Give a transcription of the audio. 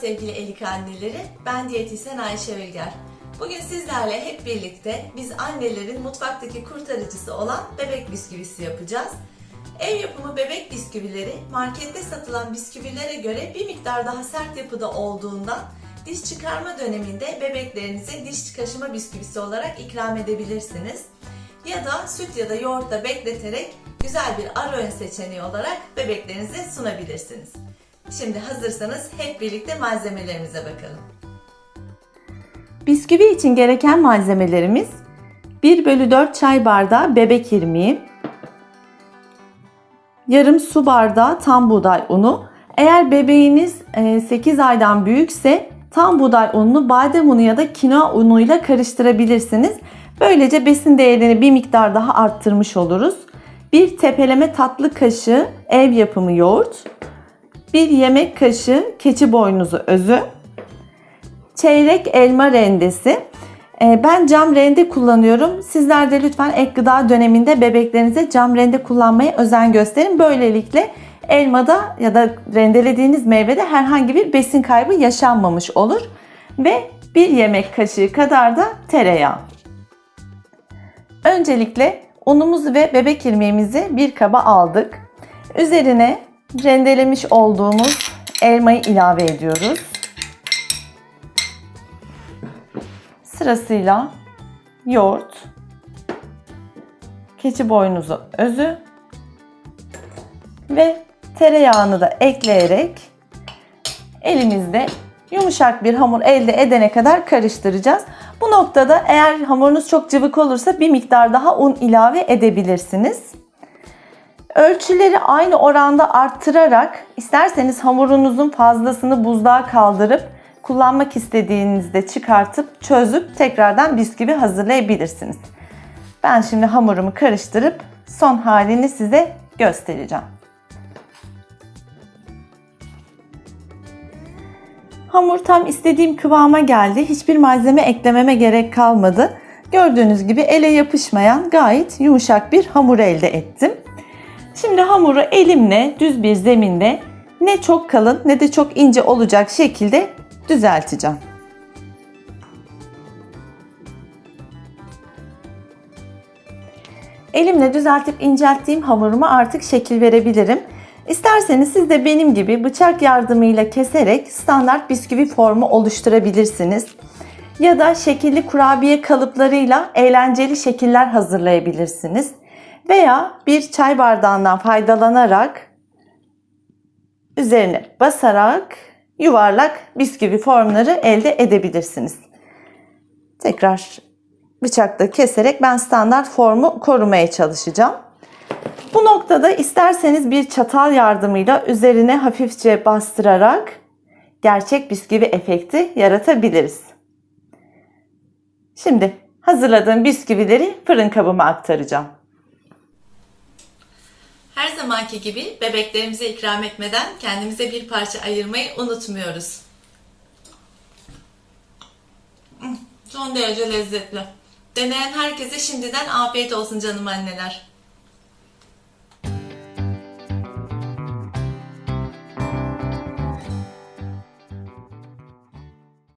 sevgili Elik anneleri. Ben diyetisyen Ayşe Ülger. Bugün sizlerle hep birlikte biz annelerin mutfaktaki kurtarıcısı olan bebek bisküvisi yapacağız. Ev yapımı bebek bisküvileri markette satılan bisküvilere göre bir miktar daha sert yapıda olduğundan diş çıkarma döneminde bebeklerinize diş kaşıma bisküvisi olarak ikram edebilirsiniz. Ya da süt ya da yoğurtla bekleterek güzel bir ara öğün seçeneği olarak bebeklerinize sunabilirsiniz. Şimdi hazırsanız hep birlikte malzemelerimize bakalım. Bisküvi için gereken malzemelerimiz 1 bölü 4 çay bardağı bebek irmiği, yarım su bardağı tam buğday unu. Eğer bebeğiniz e, 8 aydan büyükse tam buğday ununu badem unu ya da kinoa unuyla karıştırabilirsiniz. Böylece besin değerini bir miktar daha arttırmış oluruz. Bir tepeleme tatlı kaşığı ev yapımı yoğurt, bir yemek kaşığı keçi boynuzu özü, çeyrek elma rendesi. Ee, Ben cam rende kullanıyorum. Sizler de lütfen ek gıda döneminde bebeklerinize cam rende kullanmaya özen gösterin. Böylelikle elmada ya da rendelediğiniz meyvede herhangi bir besin kaybı yaşanmamış olur. Ve bir yemek kaşığı kadar da tereyağı. Öncelikle unumuzu ve bebek irmiğimizi bir kaba aldık. Üzerine rendelemiş olduğumuz elmayı ilave ediyoruz. Sırasıyla yoğurt, keçi boynuzu özü ve tereyağını da ekleyerek elimizde yumuşak bir hamur elde edene kadar karıştıracağız. Bu noktada eğer hamurunuz çok cıvık olursa bir miktar daha un ilave edebilirsiniz. Ölçüleri aynı oranda arttırarak isterseniz hamurunuzun fazlasını buzluğa kaldırıp kullanmak istediğinizde çıkartıp çözüp tekrardan bisküvi hazırlayabilirsiniz. Ben şimdi hamurumu karıştırıp son halini size göstereceğim. Hamur tam istediğim kıvama geldi. Hiçbir malzeme eklememe gerek kalmadı. Gördüğünüz gibi ele yapışmayan gayet yumuşak bir hamur elde ettim. Şimdi hamuru elimle düz bir zeminde ne çok kalın ne de çok ince olacak şekilde düzelteceğim. Elimle düzeltip incelttiğim hamuruma artık şekil verebilirim. İsterseniz siz de benim gibi bıçak yardımıyla keserek standart bisküvi formu oluşturabilirsiniz. Ya da şekilli kurabiye kalıplarıyla eğlenceli şekiller hazırlayabilirsiniz. Veya bir çay bardağından faydalanarak üzerine basarak yuvarlak bisküvi formları elde edebilirsiniz. Tekrar bıçakla keserek ben standart formu korumaya çalışacağım. Bu noktada isterseniz bir çatal yardımıyla üzerine hafifçe bastırarak gerçek bisküvi efekti yaratabiliriz. Şimdi hazırladığım bisküvileri fırın kabıma aktaracağım. Zamanki gibi bebeklerimize ikram etmeden kendimize bir parça ayırmayı unutmuyoruz. Son derece lezzetli. Deneyen herkese şimdiden afiyet olsun canım anneler.